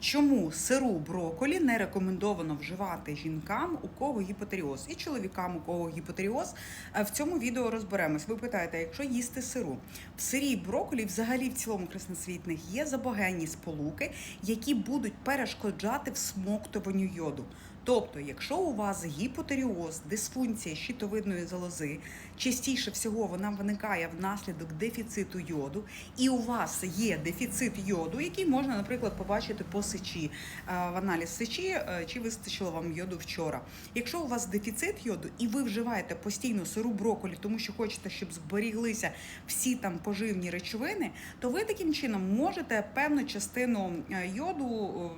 Чому сиру броколі не рекомендовано вживати жінкам, у кого гіпотеріоз, і чоловікам, у кого гіпотеріоз? Е, В цьому відео розберемось. Ви питаєте, якщо їсти сиру, в сирі броколі, взагалі в цілому красносвітних, є забагенні сполуки, які будуть перешкоджати всмоктуванню йоду. Тобто, якщо у вас гіпотеріоз, дисфункція щитовидної залози, частіше всього вона виникає внаслідок дефіциту йоду, і у вас є дефіцит йоду, який можна, наприклад, побачити по сечі е, в аналіз сечі, е, чи вистачило вам йоду вчора. Якщо у вас дефіцит йоду і ви вживаєте постійно сиру броколі, тому що хочете, щоб зберіглися всі там поживні речовини, то ви таким чином можете певну частину е, йоду.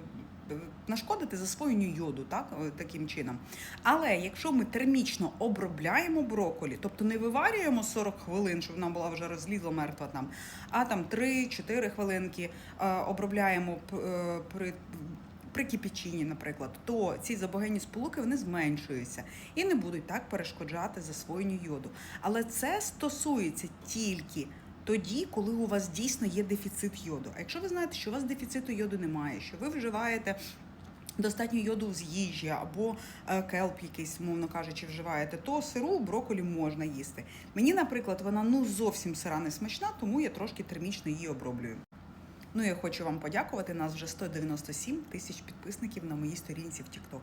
Нашкодити засвоєнню йоду, так е, таким чином. Але якщо ми термічно обробляємо броколі, тобто не виварюємо 40 хвилин, щоб вона була вже розлізла мертва там, а там 3-4 хвилинки е, обробляємо е, при. При кипяченні, наприклад, то ці забагенні сполуки вони зменшуються і не будуть так перешкоджати засвоєнню йоду. Але це стосується тільки тоді, коли у вас дійсно є дефіцит йоду. А якщо ви знаєте, що у вас дефіциту йоду немає, що ви вживаєте достатньо йоду з їжі або е, келп якийсь, мовно кажучи, вживаєте, то сиру броколі можна їсти. Мені, наприклад, вона ну зовсім сира не смачна, тому я трошки термічно її оброблюю. Ну я хочу вам подякувати. Нас вже 197 тисяч підписників на моїй сторінці в TikTok.